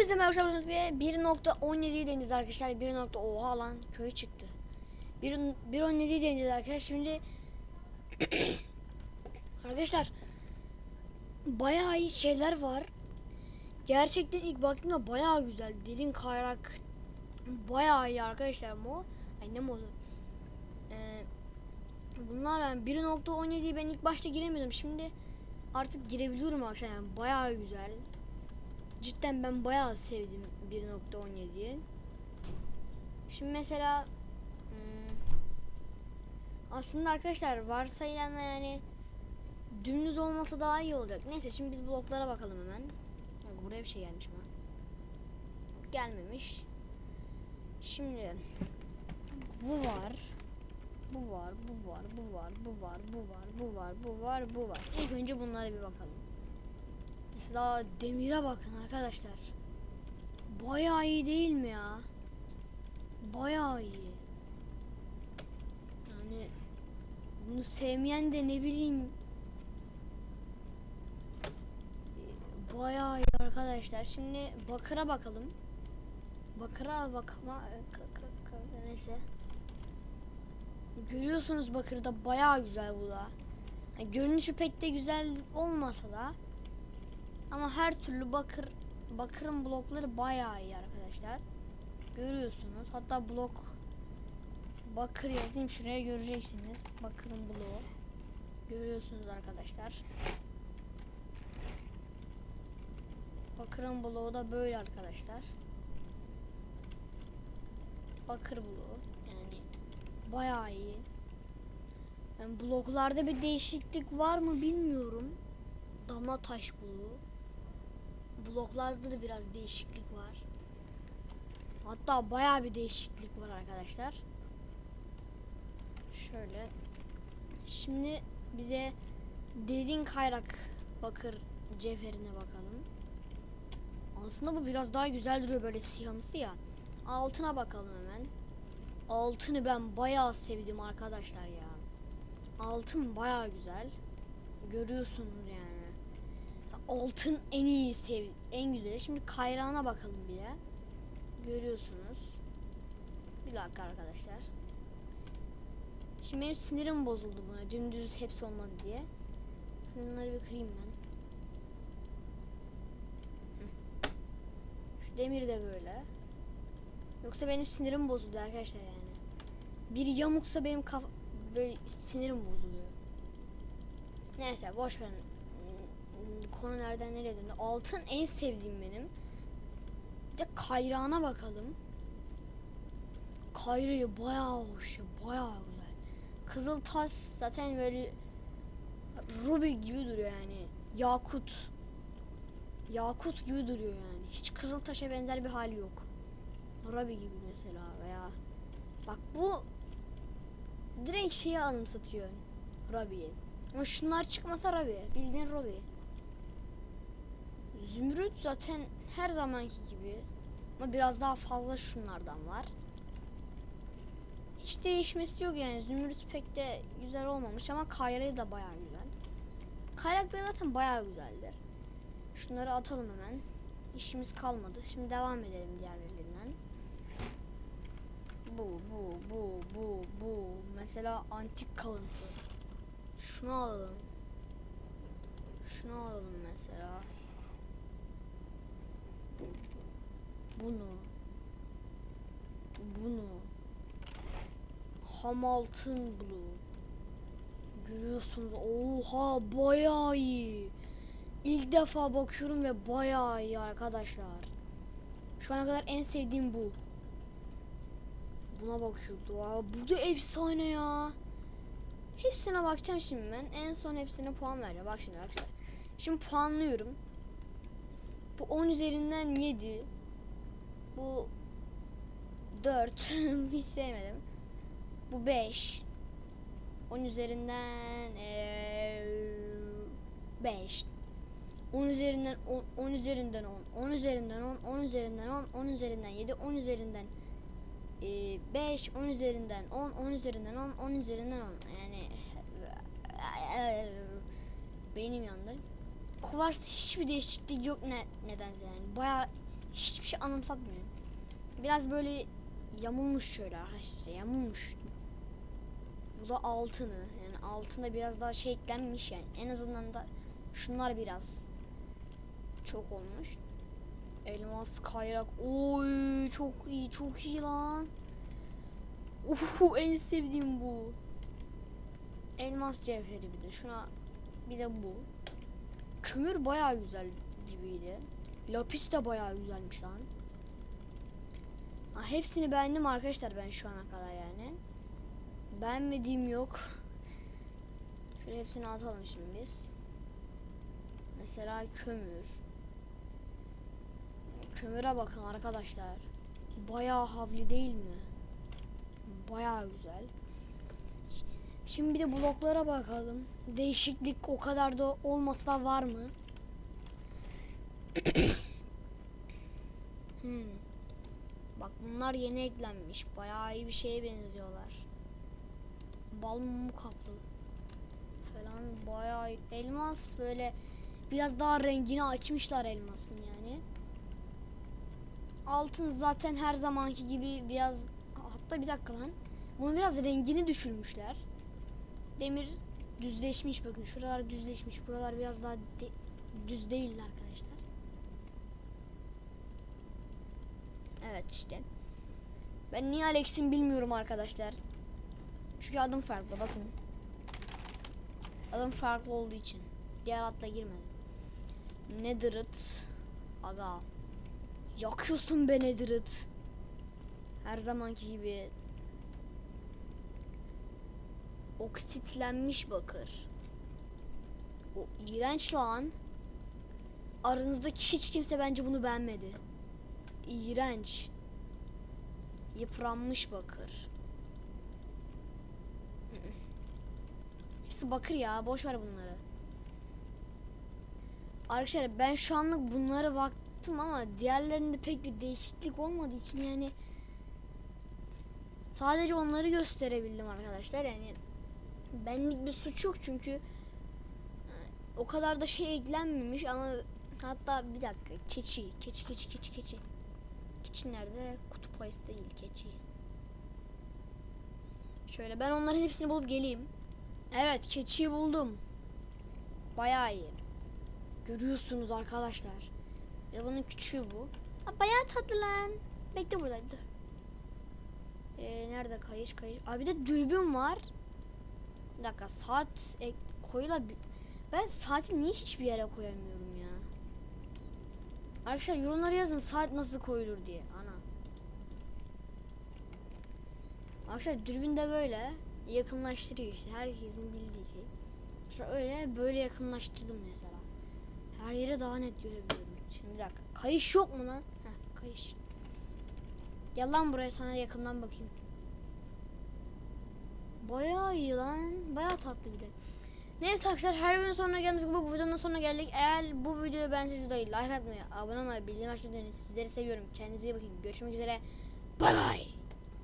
Hepinize merhaba arkadaşlar. 1.17'yi deneyeceğiz arkadaşlar. 1. nokta- Oha lan köy çıktı. 1.17'yi deneyeceğiz arkadaşlar. Şimdi arkadaşlar bayağı iyi şeyler var. Gerçekten ilk baktığımda bayağı güzel. Derin kayrak bayağı iyi arkadaşlar mo. Ay ne modu? Ee, bunlar yani 1.17'yi ben ilk başta giremiyordum. Şimdi artık girebiliyorum arkadaşlar. Yani bayağı güzel. Cidden ben bayağı sevdim 1.17'yi. Şimdi mesela hmm, aslında arkadaşlar varsayılan yani dümdüz olması daha iyi olacak. Neyse şimdi biz bloklara bakalım hemen. Buraya bir şey gelmiş mi? Gelmemiş. Şimdi bu var. Bu var, bu var, bu var, bu var, bu var, bu var, bu var, bu var. İlk önce bunlara bir bakalım. Mesela demire bakın arkadaşlar. Bayağı iyi değil mi ya? Bayağı iyi. Yani bunu sevmeyen de ne bileyim bayağı iyi arkadaşlar. Şimdi bakıra bakalım. Bakıra bakma k- neyse. Görüyorsunuz bakırda bayağı güzel bu da. Yani görünüşü pek de güzel olmasa da ama her türlü bakır bakırın blokları bayağı iyi arkadaşlar. Görüyorsunuz. Hatta blok bakır yazayım şuraya göreceksiniz. Bakırın bloğu. Görüyorsunuz arkadaşlar. Bakırın bloğu da böyle arkadaşlar. Bakır bloğu. Yani bayağı iyi. Yani bloklarda bir değişiklik var mı bilmiyorum. Dama taş bloğu. Bloklarda da biraz değişiklik var. Hatta bayağı bir değişiklik var arkadaşlar. Şöyle. Şimdi bize derin kayrak bakır cevherine bakalım. Aslında bu biraz daha güzel duruyor böyle siyahımsı ya. Altına bakalım hemen. Altını ben bayağı sevdim arkadaşlar ya. Altın bayağı güzel. Görüyorsunuz yani. Altın en iyi sev en güzeli. Şimdi kayrağına bakalım bir de. Görüyorsunuz. Bir dakika arkadaşlar. Şimdi benim sinirim bozuldu buna. Dümdüz hepsi olmadı diye. Şunları bir kırayım ben. Şu demir de böyle. Yoksa benim sinirim bozuldu arkadaşlar yani. Bir yamuksa benim kaf böyle sinirim bozuluyor. Neyse boş verin. Konu nereden nereye döndü? Altın en sevdiğim benim. Bir de kayrağına bakalım. Kayrayı bayağı hoş ya, bayağı güzel. Kızıl taş zaten böyle ruby gibi duruyor yani. Yakut. Yakut gibi duruyor yani. Hiç kızıl taşa benzer bir hali yok. Ruby gibi mesela veya bak bu direkt şeyi anımsatıyor. Ruby'yi. Ama şunlar çıkmasa Ruby. Bildiğin Ruby. Zümrüt zaten her zamanki gibi. Ama biraz daha fazla şunlardan var. Hiç değişmesi yok yani. Zümrüt pek de güzel olmamış ama kayrayı da bayağı güzel. Kayrakları zaten bayağı güzeldir. Şunları atalım hemen. İşimiz kalmadı. Şimdi devam edelim diğerlerinden. Bu, bu, bu, bu, bu. Mesela antik kalıntı. Şunu alalım. Şunu alalım mesela. Bunu. Bunu. Ham altın blue. Görüyorsunuz. Oha bayağı iyi. İlk defa bakıyorum ve bayağı iyi arkadaşlar. Şu ana kadar en sevdiğim bu. Buna bakıyoruz. Aa, bu da efsane ya. Hepsine bakacağım şimdi ben. En son hepsine puan vereceğim. Bak şimdi arkadaşlar. Şimdi puanlıyorum. Bu 10 üzerinden 7. Bu 4. Hiç sevmedim. Bu 5. 10 üzerinden eee, 5. 10 üzerinden 10, 10 üzerinden 10, 10 üzerinden 10, 10 üzerinden 10, 10 üzerinden 7, 10 üzerinden 5, 10 üzerinden 10, 10 üzerinden 10, 10 üzerinden 10. Yani benim yanında. Kuvas'ta hiçbir değişiklik yok ne nedense yani. Baya hiç şey anımsatmıyor. Biraz böyle yamulmuş şöyle arkadaşlar yamulmuş. Bu da altını yani altında biraz daha şey eklenmiş yani en azından da şunlar biraz çok olmuş. Elmas kayrak. Oy çok iyi çok iyi lan. Uhu en sevdiğim bu. Elmas cevheri bir de şuna bir de bu. Kömür bayağı güzel gibiydi. Lapis de bayağı güzelmiş lan. Ha, hepsini beğendim arkadaşlar ben şu ana kadar yani. Beğenmediğim yok. Şöyle hepsini atalım şimdi biz. Mesela kömür. Kömüre bakın arkadaşlar. Bayağı havli değil mi? Bayağı güzel. Şimdi bir de bloklara bakalım. Değişiklik o kadar da olmasa var mı? Hmm. Bak bunlar yeni eklenmiş. Bayağı iyi bir şeye benziyorlar. Bal mumu kaplı falan bayağı elmas böyle biraz daha rengini açmışlar elmasın yani. Altın zaten her zamanki gibi biraz hatta bir dakika lan. Bunu biraz rengini düşürmüşler. Demir düzleşmiş bakın şuralar düzleşmiş. Buralar biraz daha de- düz değil arkadaşlar. Evet işte. Ben niye Alex'im bilmiyorum arkadaşlar. Çünkü adım farklı bakın. Adım farklı olduğu için. Diğer atla girmedim. Netherite. Aga. Yakıyorsun be Netherite. Her zamanki gibi. Oksitlenmiş bakır. O iğrenç lan. Aranızdaki hiç kimse bence bunu beğenmedi. İğrenç. Yıpranmış bakır. Hepsi bakır ya. Boş ver bunları. Arkadaşlar ben şu anlık bunlara baktım ama diğerlerinde pek bir değişiklik olmadığı için yani sadece onları gösterebildim arkadaşlar. Yani benlik bir suç yok çünkü e, o kadar da şey eklenmemiş ama hatta bir dakika keçi keçi keçi keçi keçi keçi nerede kutup ayısı değil keçi. Şöyle ben onların hepsini bulup geleyim. Evet keçiyi buldum. Bayağı iyi. Görüyorsunuz arkadaşlar. Ya bunun küçüğü bu. Ha, bayağı tatlı lan. Bekle burada dur. Ee, nerede kayış kayış? Abi de dürbün var. Bir dakika saat ek, koyulabil ben saati niye hiçbir yere koyamıyorum? ya? Arkadaşlar yorumlara yazın saat nasıl koyulur diye. Ana. Arkadaşlar dürbün de böyle yakınlaştırıyor işte herkesin bildiği şey. İşte öyle böyle yakınlaştırdım mesela. Her yere daha net görebiliyorum. Şimdi bir dakika. Kayış yok mu lan? Heh, kayış. Gel lan buraya sana yakından bakayım. Bayağı iyi lan. Bayağı tatlı bir de. Neyse arkadaşlar her videonun sonuna gelmiş bu videonun sonuna geldik. Eğer bu videoyu beğendiyseniz like atmayı, abone olmayı, bildirim açmayı unutmayın. Sizleri seviyorum. Kendinize iyi bakın. Görüşmek üzere. Bay bay.